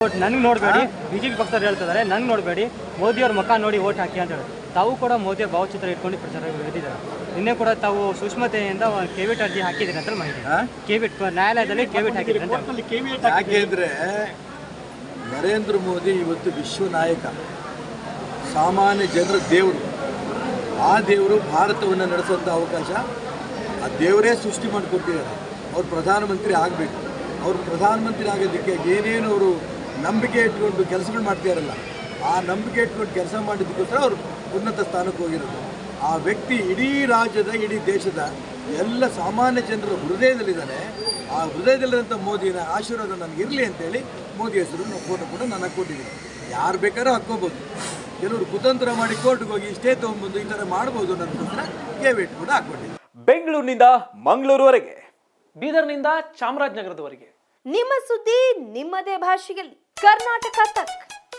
ನನ್ಗೆ ನೋಡಬೇಡಿ ಬಿಜೆಪಿ ಪಕ್ಷದವ್ರು ಹೇಳ್ತಿದ್ದಾರೆ ನಂಗೆ ನೋಡಬೇಡಿ ಮೋದಿಯವ್ರ ಮುಖ ನೋಡಿ ಓಟ್ ಹಾಕಿ ಅಂತ ಹೇಳಿ. ತಾವು ಕೂಡ ಮೋದಿಯ ಭಾವಚಿತ್ರ ಇಟ್ಕೊಂಡು ಪ್ರಚಾರ ಗೆದ್ದಿದ್ದಾರೆ ನಿನ್ನೆ ಕೂಡ ತಾವು ಸುಷ್ಮತೆಯಿಂದ ಕೆವಿಟ್ ಅರ್ಜಿ ಹಾಕಿದ್ದೀರಿ ಅಂತ ಮಾಹಿತಿ. ಕೆವಿಟ್ ನ್ಯಾಯಾಲಯದಲ್ಲಿ ಕೆವಿಟ್ ಹಾಕಿದ್ರೆ ಯಾಕೆಂದ್ರೆ ನರೇಂದ್ರ ಮೋದಿ ಇವತ್ತು ವಿಶ್ವ ನಾಯಕ. ಸಾಮಾನ್ಯ ಜನರ ದೇವರು. ಆ ದೇವರು ಭಾರತವನ್ನು ನಡೆಸುವಂಥ ಅವಕಾಶ ಆ ದೇವರೇ ಸೃಷ್ಟಿ ಮಾಡಿಕೊಟ್ಟಿದ್ದಾರೆ. ಅವ್ರು ಪ್ರಧಾನಮಂತ್ರಿ ಆಗಬೇಕು. ಅವರು ಪ್ರಧಾನಮಂತ್ರಿ ಆಗೋದಕ್ಕೆ ಏನೇನು ಅವರು ನಂಬಿಕೆ ಇಟ್ಕೊಂಡು ಕೆಲಸಗಳು ಮಾಡ್ತಿದಾರಲ್ಲ ಆ ನಂಬಿಕೆ ಇಟ್ಕೊಂಡು ಕೆಲಸ ಮಾಡಿದ್ದಕ್ಕೋಸ್ಕರ ಅವರು ಉನ್ನತ ಸ್ಥಾನಕ್ಕೆ ಹೋಗಿರೋದು. ಆ ವ್ಯಕ್ತಿ ಇಡೀ ರಾಜ್ಯದ ಇಡೀ ದೇಶದ ಎಲ್ಲ ಸಾಮಾನ್ಯ ಜನರ ಹೃದಯದಲ್ಲಿದ್ದಾನೆ. ಆ ಹೃದಯದಲ್ಲಿರೋಂಥ ಮೋದಿನ ಆಶೀರ್ವಾದ ನನಗಿರಲಿ ಇರಲಿ ಅಂತೇಳಿ ಮೋದಿ ಹೆಸರು ಫೋಟೋ ಕೂಡ ನಾನು ಹಾಕ್ಕೊಟ್ಟಿದ್ದೀನಿ ಯಾರು ಬೇಕಾದ್ರೂ ಹಾಕ್ಕೋಬೋದು. ಕೆಲವರು ಕುತಂತ್ರ ಮಾಡಿ ಕೋರ್ಟ್ಗೆ ಹೋಗಿ ಇಷ್ಟೇ ತೊಗೊಂಬಂದು ಈ ಥರ ಮಾಡ್ಬೋದು ಅನ್ನೋದಕ್ಕೋಸ್ಕರ ಕೇವಿಟ್ ಕೂಡ ಹಾಕ್ಕೊಟ್ಟಿದ್ದೀನಿ ಬೆಂಗಳೂರಿನಿಂದ ಮಂಗಳೂರುವರೆಗೆ. ಬೀದರ್ನಿಂದ ಚಾಮರಾಜನಗರದವರೆಗೆ. ನಿಮ್ಮ ಸುದ್ದಿ ನಿಮ್ಮದೇ ಭಾಷೆಯಲ್ಲಿ. कर्नाटका तक।